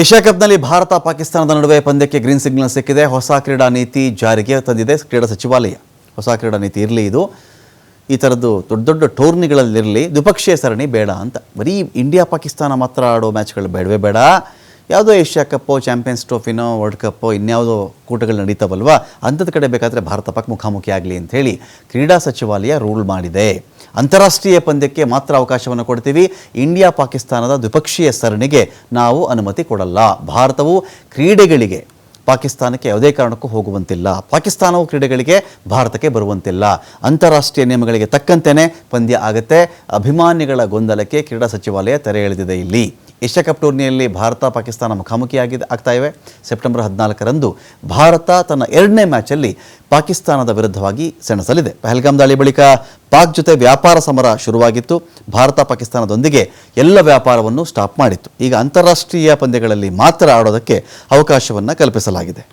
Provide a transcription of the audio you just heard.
Asia ಕಪ್ನಲ್ಲಿ Bharat ಪಾಕಿಸ್ತಾನದ ನಡುವೆ ಪಂದ್ಯಕ್ಕೆ ಗ್ರೀನ್ ಸಿಗ್ನಲ್ ಸಿಕ್ಕಿದೆ. ಹೊಸ ಕ್ರೀಡಾ ನೀತಿ ಜಾರಿಗೆ ತಂದಿದೆ ಕ್ರೀಡಾ ಸಚಿವಾಲಯ. ಹೊಸ ಕ್ರೀಡಾ ನೀತಿ ಇರಲಿ ಇದು. ಈ ಥರದ್ದು ದೊಡ್ಡ ದೊಡ್ಡ ಟೂರ್ನಿಗಳಲ್ಲಿರಲಿ ದ್ವಿಪಕ್ಷೀಯ ಸರಣಿ ಬೇಡ ಅಂತ. ಬರೀ ಇಂಡಿಯಾ ಪಾಕಿಸ್ತಾನ ಮಾತ್ರ ಆಡೋ ಮ್ಯಾಚ್ಗಳು ಬೇಡವೇ ಬೇಡ. ಯಾವುದೋ ಏಷ್ಯಾ ಕಪ್ಪೋ, ಚಾಂಪಿಯನ್ಸ್ ಟ್ರೋಫಿನೋ, ವರ್ಲ್ಡ್ ಕಪ್ಪೋ, ಇನ್ಯಾವುದೋ ಕೂಟಗಳು ನಡೀತಾವಲ್ವಾ? ಅಂಥದ್ದು ಕಡೆ ಬೇಕಾದರೆ ಭಾರತ ಪಾಕ್ ಮುಖಾಮುಖಿ ಆಗಲಿ ಅಂತ ಕ್ರೀಡಾ ಸಚಿವಾಲಯ ರೂಲ್ ಮಾಡಿದೆ. ಅಂತಾರಾಷ್ಟ್ರೀಯ ಪಂದ್ಯಕ್ಕೆ ಮಾತ್ರ ಅವಕಾಶವನ್ನು ಕೊಡ್ತೀವಿ. ಇಂಡಿಯಾ ಪಾಕಿಸ್ತಾನದ ದ್ವಿಪಕ್ಷೀಯ ಸರಣಿಗೆ ನಾವು ಅನುಮತಿ ಕೊಡಲ್ಲ. ಭಾರತವು ಕ್ರೀಡೆಗಳಿಗೆ, ಪಾಕಿಸ್ತಾನಕ್ಕೆ ಯಾವುದೇ ಕಾರಣಕ್ಕೂ ಹೋಗುವಂತಿಲ್ಲ. ಪಾಕಿಸ್ತಾನವು ಕ್ರೀಡೆಗಳಿಗೆ, ಭಾರತಕ್ಕೆ ಬರುವಂತಿಲ್ಲ. ಅಂತಾರಾಷ್ಟ್ರೀಯ ನಿಯಮಗಳಿಗೆ ತಕ್ಕಂತೆಯೇ ಪಂದ್ಯ ಆಗುತ್ತೆ. ಅಭಿಮಾನಿಗಳ ಗೊಂದಲಕ್ಕೆ ಕ್ರೀಡಾ ಸಚಿವಾಲಯ ತೆರೆ ಎಳೆದಿದೆ ಇಲ್ಲಿ. ಏಷ್ಯಾ ಕಪ್ ಟೂರ್ನಿಯಲ್ಲಿ ಭಾರತ, ಪಾಕಿಸ್ತಾನ ಮುಖಾಮುಖಿಯಾಗಿದೆ ಆಗ್ತಾ ಇವೆ ಸೆಪ್ಟೆಂಬರ್ ಹದಿನಾಲ್ಕರಂದು ಭಾರತ ತನ್ನ ಎರಡನೇ ಮ್ಯಾಚಲ್ಲಿ ಪಾಕಿಸ್ತಾನದ ವಿರುದ್ಧವಾಗಿ ಸೆಣಸಲಿದೆ. ಪಹಲ್ಗಾಮ್ ದಾಳಿ ಬಳಿಕ ಪಾಕ್ ಜೊತೆ ವ್ಯಾಪಾರ ಸಮರ ಶುರುವಾಗಿತ್ತು. ಭಾರತ, ಪಾಕಿಸ್ತಾನದೊಂದಿಗೆ ಎಲ್ಲ ವ್ಯಾಪಾರವನ್ನು ಸ್ಟಾಪ್ ಮಾಡಿತ್ತು. ಈಗ ಅಂತಾರಾಷ್ಟ್ರೀಯ ಪಂದ್ಯಗಳಲ್ಲಿ ಮಾತ್ರ ಆಡೋದಕ್ಕೆ ಅವಕಾಶವನ್ನು ಕಲ್ಪಿಸಲಾಗಿದೆ.